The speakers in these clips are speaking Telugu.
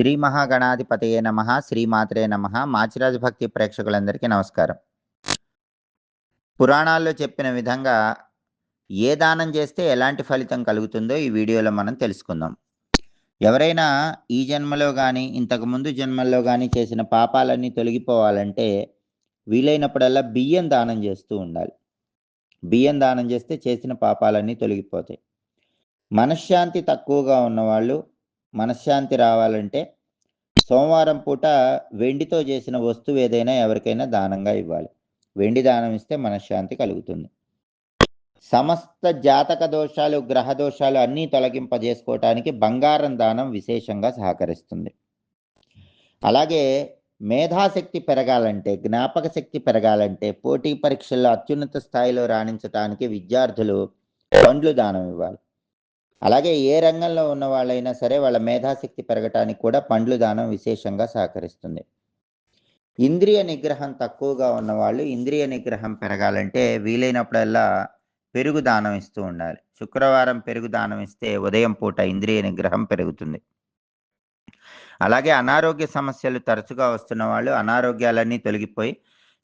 శ్రీ మహాగణాధిపతయే నమ శ్రీమాత్రే నమ. మాచిరాజు భక్తి ప్రేక్షకులందరికీ నమస్కారం. పురాణాల్లో చెప్పిన విధంగా ఏ దానం చేస్తే ఎలాంటి ఫలితం కలుగుతుందో ఈ వీడియోలో మనం తెలుసుకుందాం. ఎవరైనా ఈ జన్మలో కానీ ఇంతకుముందు జన్మల్లో కానీ చేసిన పాపాలన్నీ తొలగిపోవాలంటే వీలైనప్పుడల్లా బియ్యం దానం చేస్తూ ఉండాలి. బియ్యం దానం చేస్తే చేసిన పాపాలన్నీ తొలగిపోతాయి. మనశ్శాంతి తక్కువగా ఉన్నవాళ్ళు మనశ్శాంతి రావాలంటే సోమవారం పూట వెండితో చేసిన వస్తువు ఏదైనా ఎవరికైనా దానంగా ఇవ్వాలి. వెండి దానం ఇస్తే మనశ్శాంతి కలుగుతుంది. సమస్త జాతక దోషాలు గ్రహ దోషాలు అన్నీ తొలగింపజేసుకోవటానికి బంగారం దానం విశేషంగా సహకరిస్తుంది. అలాగే మేధాశక్తి పెరగాలంటే జ్ఞాపక శక్తి పెరగాలంటే పోటీ పరీక్షల్లో అత్యున్నత స్థాయిలో రాణించడానికి విద్యార్థులు పండ్లు దానం ఇవ్వాలి. అలాగే ఏ రంగంలో ఉన్న వాళ్ళైనా సరే వాళ్ళ మేధాశక్తి పెరగటానికి కూడా పండ్లు దానం విశేషంగా సహకరిస్తుంది. ఇంద్రియ నిగ్రహం తక్కువగా ఉన్నవాళ్ళు ఇంద్రియ నిగ్రహం పెరగాలంటే వీలైనప్పుడల్లా పెరుగు దానం ఇస్తూ ఉండాలి. శుక్రవారం పెరుగు దానం ఇస్తే ఉదయం పూట ఇంద్రియ నిగ్రహం పెరుగుతుంది. అలాగే అనారోగ్య సమస్యలు తరచుగా వస్తున్న వాళ్ళు అనారోగ్యాలన్నీ తొలగిపోయి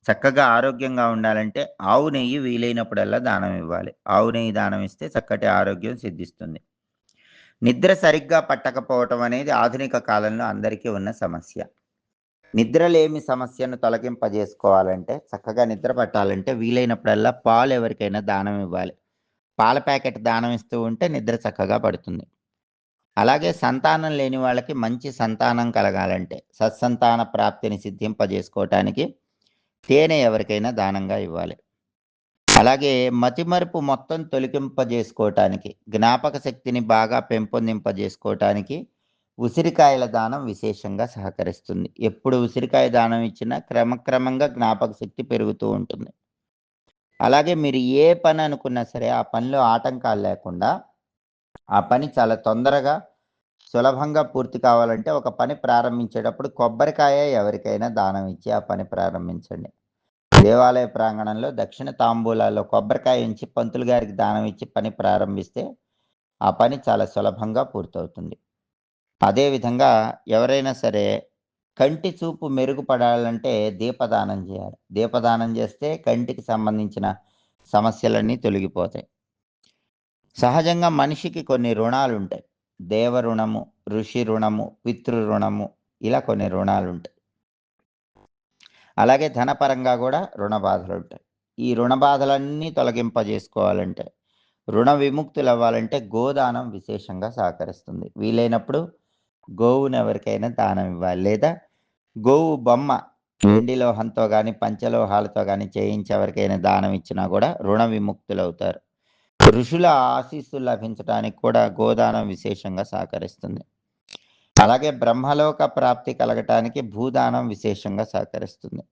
చక్కగా ఆరోగ్యంగా ఉండాలంటే ఆవు నెయ్యి వీలైనప్పుడల్లా దానం ఇవ్వాలి. ఆవు నెయ్యి దానం ఇస్తే చక్కటి ఆరోగ్యం సిద్ధిస్తుంది. నిద్ర సరిగ్గా పట్టకపోవటం అనేది ఆధునిక కాలంలో అందరికీ ఉన్న సమస్య. నిద్రలేమి సమస్యను తొలగింపజేసుకోవాలంటే చక్కగా నిద్ర పట్టాలంటే వీలైనప్పుడల్లా పాలు ఎవరికైనా దానం ఇవ్వాలి. పాల ప్యాకెట్ దానం ఇస్తూ ఉంటే నిద్ర చక్కగా పడుతుంది. అలాగే సంతానం లేని వాళ్ళకి మంచి సంతానం కలగాలంటే సత్సంతాన ప్రాప్తిని సిద్ధింపజేసుకోవటానికి తేనె ఎవరికైనా దానంగా ఇవ్వాలి. అలాగే మతిమరుపు మొత్తం తొలగింపజేసుకోవటానికి జ్ఞాపక శక్తిని బాగా పెంపొందింపజేసుకోవటానికి ఉసిరికాయల దానం విశేషంగా సహకరిస్తుంది. ఎప్పుడు ఉసిరికాయ దానం ఇచ్చినా క్రమక్రమంగా జ్ఞాపక శక్తి పెరుగుతూ ఉంటుంది. అలాగే మీరు ఏ పని అనుకున్నా సరే ఆ పనిలో ఆటంకాలు లేకుండా ఆ పని చాలా తొందరగా సులభంగా పూర్తి కావాలంటే ఒక పని ప్రారంభించేటప్పుడు కొబ్బరికాయ ఎవరికైనా దానం ఇచ్చి ఆ పని ప్రారంభించండి. దేవాలయ ప్రాంగణంలో దక్షిణ తాంబూలాల్లో కొబ్బరికాయ ఉంచి పంతులు గారికి దానం ఇచ్చి పని ప్రారంభిస్తే ఆ పని చాలా సులభంగా పూర్తవుతుంది. అదేవిధంగా ఎవరైనా సరే కంటి చూపు మెరుగుపడాలంటే దీపదానం చేయాలి. దీపదానం చేస్తే కంటికి సంబంధించిన సమస్యలన్నీ తొలగిపోతాయి. సహజంగా మనిషికి కొన్ని రుణాలు ఉంటాయి దేవరుణము ఋషి రుణము పితృరుణము ఇలా కొన్ని రుణాలు ఉంటాయి అలాగే ధనపరంగా కూడా రుణ బాధలు ఉంటాయి ఈ రుణ బాధలన్నీ తొలగింపజేసుకోవాలంటే రుణ విముక్తులు అవ్వాలంటే గోదానం విశేషంగా సహకరిస్తుంది. వీలైనప్పుడు గోవును ఎవరికైనా దానం ఇవ్వాలి. లేదా గోవు బొమ్మ వెండి లోహంతో కానీ పంచలోహాలతో కానీ చేయించి ఎవరికైనా దానం ఇచ్చినా కూడా రుణ విముక్తులు అవుతారు ఋషుల ఆశీస్సులు లభించడానికి కూడా గోదానం విశేషంగా సహకరిస్తుంది. అలాగే బ్రహ్మలోక ప్రాప్తి కలగటానికి భూదానం విశేషంగా సహకరిస్తుంది.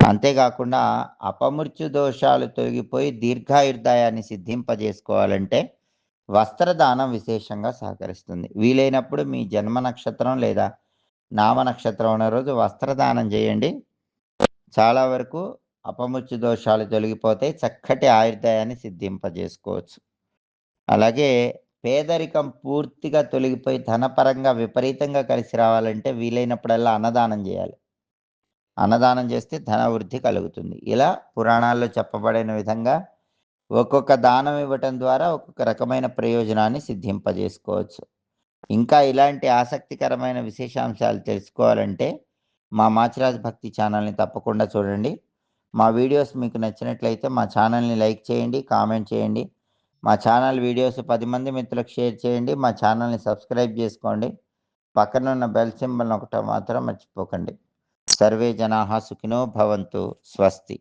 అంతేకాకుండా అపమృత్యు దోషాలు తొలగిపోయి దీర్ఘాయుర్దాయాన్ని సిద్ధింపజేసుకోవాలంటే వస్త్రదానం విశేషంగా సహకరిస్తుంది. వీలైనప్పుడు మీ జన్మ నక్షత్రం లేదా నామ నక్షత్రం ఉన్న రోజు వస్త్రదానం చేయండి. చాలా వరకు అపముచ్చు దోషాలు తొలగిపోతాయి చక్కటి ఆయుర్దాయాన్ని సిద్ధింపజేసుకోవచ్చు. అలాగే పేదరికం పూర్తిగా తొలగిపోయి ధనపరంగా విపరీతంగా కలిసి రావాలంటే వీలైనప్పుడల్లా అన్నదానం చేయాలి. అన్నదానం చేస్తే ధన వృద్ధి కలుగుతుంది. ఇలా పురాణాల్లో చెప్పబడిన విధంగా ఒక్కొక్క దానం ఇవ్వటం ద్వారా ఒక్కొక్క రకమైన ప్రయోజనాన్ని సిద్ధింపజేసుకోవచ్చు. ఇంకా ఇలాంటి ఆసక్తికరమైన విశేషాంశాలు తెలుసుకోవాలంటే మా మాచిరాజ్ భక్తి ఛానల్ని తప్పకుండా చూడండి. మా వీడియోస్ మీకు నచ్చినట్లయితే మా ఛానల్ని లైక్ చేయండి కామెంట్ చేయండి. మా ఛానల్ వీడియోస్ పది మంది మిత్రులకు షేర్ చేయండి మా ఛానల్ని సబ్స్క్రైబ్ చేసుకోండి. పక్కన ఉన్న బెల్ సింబల్ ఒకట మాత్రం మర్చిపోకండి. సర్వే జనా సుఖినో భవంతు స్వస్తి.